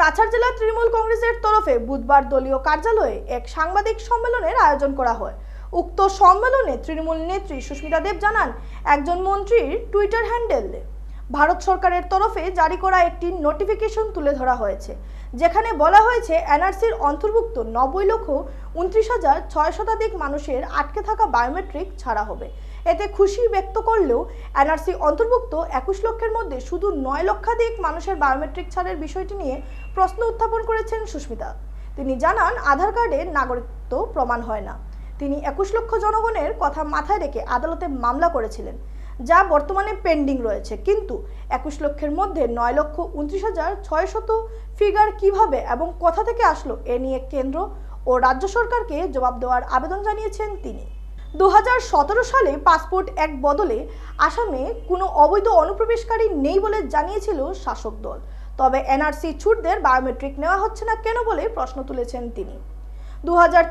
কাছাড় জেলা তৃণমূল কংগ্রেসের তরফে বুধবার দলীয় কার্যালয়ে এক সাংবাদিক সম্মেলনের আয়োজন করা হয়। উক্ত সম্মেলনে তৃণমূল নেত্রী সুস্মিতা দেব জানান, একজন মন্ত্রীর টুইটার হ্যান্ডেল ভারত সরকারের তরফে জারি করা একটি নোটিফিকেশন তুলে ধরা হয়েছে, যেখানে বলা হয়েছে এনআরসির অন্তর্ভুক্ত নব্বই লক্ষ উনত্রিশ হাজার ছয় শতাধিক মানুষের আটকে থাকা বায়োমেট্রিক ছাড়া হবে। এতে খুশি ব্যক্ত করলেও এনআরসি অন্তর্ভুক্ত একুশ লক্ষের মধ্যে শুধু নয় লক্ষাধিক মানুষের বায়োমেট্রিক ছাড়ের বিষয়টি নিয়ে প্রশ্ন উত্থাপন করেছেন সুস্মিতা। তিনি জানান, আধার কার্ডের নাগরিকত্ব প্রমাণ হয় না। তিনি একুশ লক্ষ জনগণের কথা মাথায় রেখে আদালতে মামলা করেছিলেন, যা বর্তমানে পেন্ডিং রয়েছে। কিন্তু একুশ লক্ষের মধ্যে নয় লক্ষ উনত্রিশ হাজার ছয় শত ফিগার কীভাবে এবং কোথা থেকে আসলো এ নিয়ে কেন্দ্র ও রাজ্য সরকারকে জবাব দেওয়ার আবেদন জানিয়েছেন তিনি। দু হাজার সতেরো সালে পাসপোর্ট এক বদলে আসামে কোনো অবৈধ অনুপ্রবেশকারী নেই বলে জানিয়েছিল শাসক দল। তবে এনআরসি ছুটদের বায়োমেট্রিক নেওয়া হচ্ছে না কেন বলে প্রশ্ন তুলেছেন তিনি। দু হাজার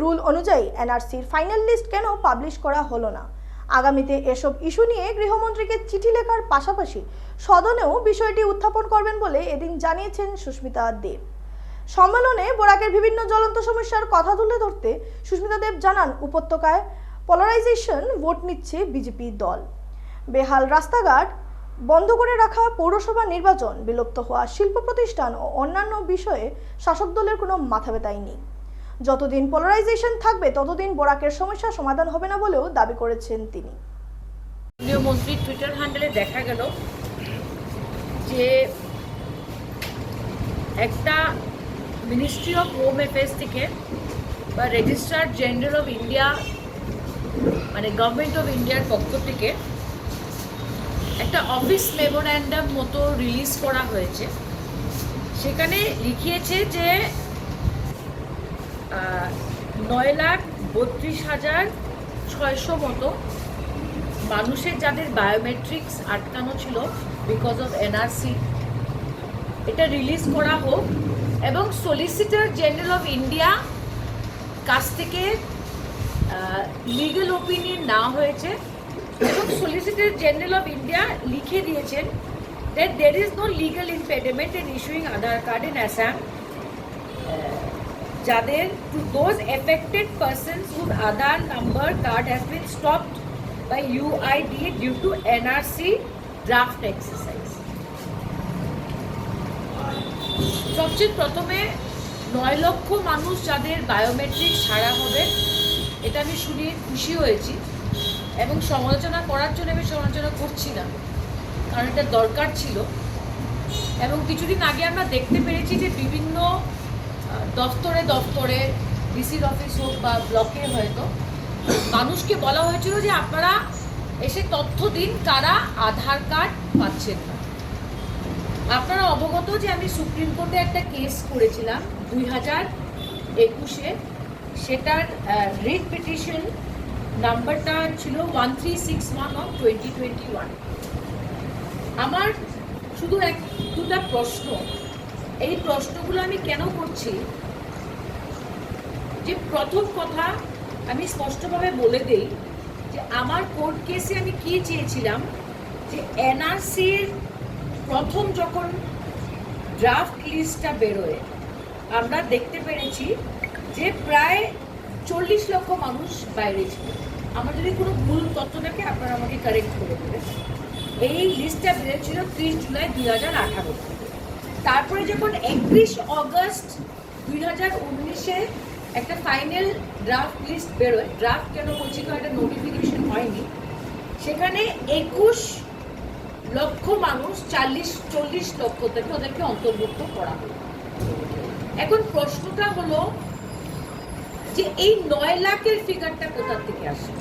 রুল অনুযায়ী এনআরসির ফাইনাল লিস্ট কেন পাবলিশ করা হলো না? আগামীতে এসব ইস্যু নিয়ে গৃহমন্ত্রীকে চিঠি লেখার পাশাপাশি সদনেও বিষয়টি উত্থাপন করবেন বলে এদিন জানিয়েছেন সুস্মিতা দেব সম্মেলনে বোরাকের বিভিন্ন জ্বলন্ত সমস্যার কথা তুলে ধরতে সুস্মিতা দেব জানান উপত্যকায় পলারাইজেশন ভোট নিচ্ছে বিজেপি দল। বেহাল রাস্তাঘাট বন্ধ করে রাখা পৌরসভা নির্বাচন বিলুপ্ত হওয়া শিল্প প্রতিষ্ঠান ও অন্যান্য বিষয়ে শাসক দলের কোনো মাথা ব্যথাই নেই। যতদিন পোলারাইজেশন থাকবে, ততদিন বোরাকের সমস্যা সমাধান হবে না বলেও দাবি করেছেন তিনি। মন্ত্রীর টুইটার হ্যান্ডেলে দেখা গেল যে একটা মিনিস্ট্রি অফ হোম অ্যাফেয়ার্স থেকে বা রেজিস্ট্রার জেনারেল অফ ইন্ডিয়া মানে গভর্নমেন্ট অফ ইন্ডিয়ার পক্ষ থেকে একটা অফিস মেমোর্যান্ডাম মতো রিলিজ করা হয়েছে। সেখানে লিখিয়েছে যে নয় লাখ বত্রিশ হাজার ছয়শো মতো মানুষের যাদের বায়োমেট্রিক্স আটকানো ছিল বিকজ অফ এনআরসি এটা রিলিজ করা হোক। এবং সলিসিটার জেনারেল অফ ইন্ডিয়া কাছ থেকে লিগাল ওপিনিয়ন না হয়েছে এবং সলিসিটার জেনারেল অফ ইন্ডিয়া লিখে দিয়েছেন that there is no legal impediment in issuing Aadhaar card in Assam যাদের to those affected persons whose Aadhaar number card has been stopped by UIDAI due to NRC draft exercise সবচেয়ে প্রথমে নয় লক্ষ মানুষ যাদের biometric ছাড়া হবে, এটা আমি শুনে খুশি হয়েছি এবং সমালোচনা করার জন্য আমি সমালোচনা করছি না, কারণ এটা দরকার ছিল। এবং কিছুদিন আগে আমরা দেখতে পেরেছি যে বিভিন্ন দফতরে দফতরে, ডিসির অফিস হোক বা ব্লকে হয়তো, মানুষকে বলা হয়েছিল যে আপনারা এসে তথ্য দিন কারা আধার কার্ড পাচ্ছেন না। আপনারা অবগত যে আমি সুপ্রিম কোর্টে একটা কেস করেছিলাম দুই হাজার একুশে। সেটার রিট পিটিশন নাম্বারটা ছিল one three six one of twenty twenty one আমার শুধু এক, দুটা প্রশ্ন। এই প্রশ্নগুলো আমি কেন করছি? যে প্রথম কথা আমি স্পষ্টভাবে বলে দেই যে আমার কোর্ট কেসে আমি কি চেয়েছিলাম? যে এনআরসির প্রথম যখন ড্রাফট লিস্টটা বেরোয়, আমরা দেখতে পেরেছি যে প্রায় চল্লিশ লক্ষ মানুষ বাইরে ছিল। আমার যদি কোনো ভুল তথ্য থাকে, আপনারা আমাকে কারেক্ট করে দেবেন। এই লিস্টটা বেরিয়েছিল ত্রিশ জুলাই দুই হাজার আঠারো। তারপরে যখন একত্রিশ অগস্ট দুই হাজার উনিশে একটা ফাইনাল ড্রাফট লিস্ট বেরোয় ড্রাফট কেন বলছি তো একটা নোটিফিকেশন হয়নি, সেখানে একুশ লক্ষ মানুষ চাল্লিশ, চল্লিশ লক্ষ থেকে ওদেরকে অন্তর্ভুক্ত করা হলো। এখন প্রশ্নটা হলো যে এই নয় লাখের ফিগারটা কোথা থেকে আসে?